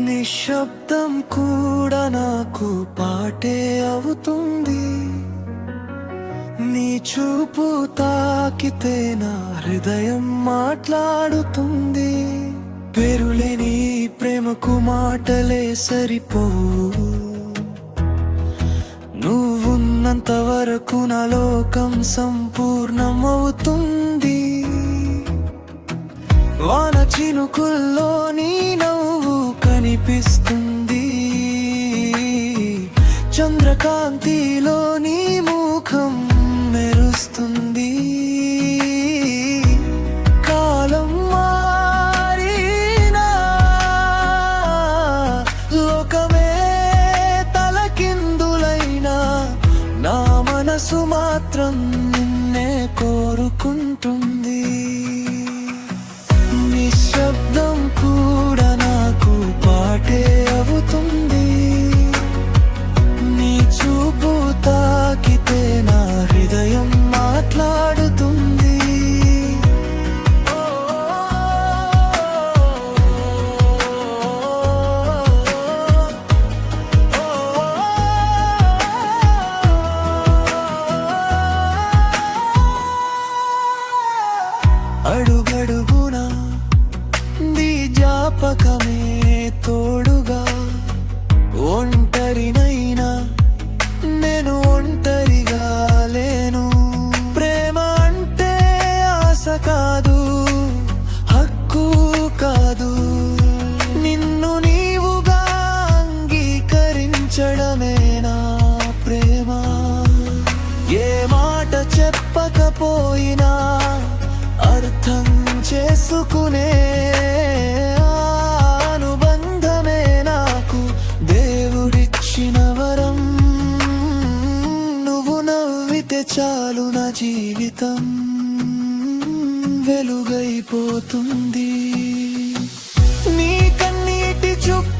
నిశ్శబ్దం కూడా నాకు పాటే అవుతుంది నీ చూపు తాకితే నా హృదయం మాట్లాడుతుంది పేరులేని ప్రేమకు మాటలే సరిపోవు ఉన్నంత వరకు నా లోకం సంపూర్ణమవుతుంది. వాన చినుకుల్లో నీ నవ్వు కనిపిస్తుంది. చంద్రకాంతిలో నీ ముఖం మెరుస్తుంది. మనసు మాత్రం నిన్నే కోరుకుంటుంది లేకపోయినా అర్థం చేసుకునే అనుబంధమే నాకు దేవుడిచ్చిన వరం. నువ్వు నవ్వితే చాలు నా జీవితం. వెలుగైపోతుంది. నీ కన్నీటి చుక్క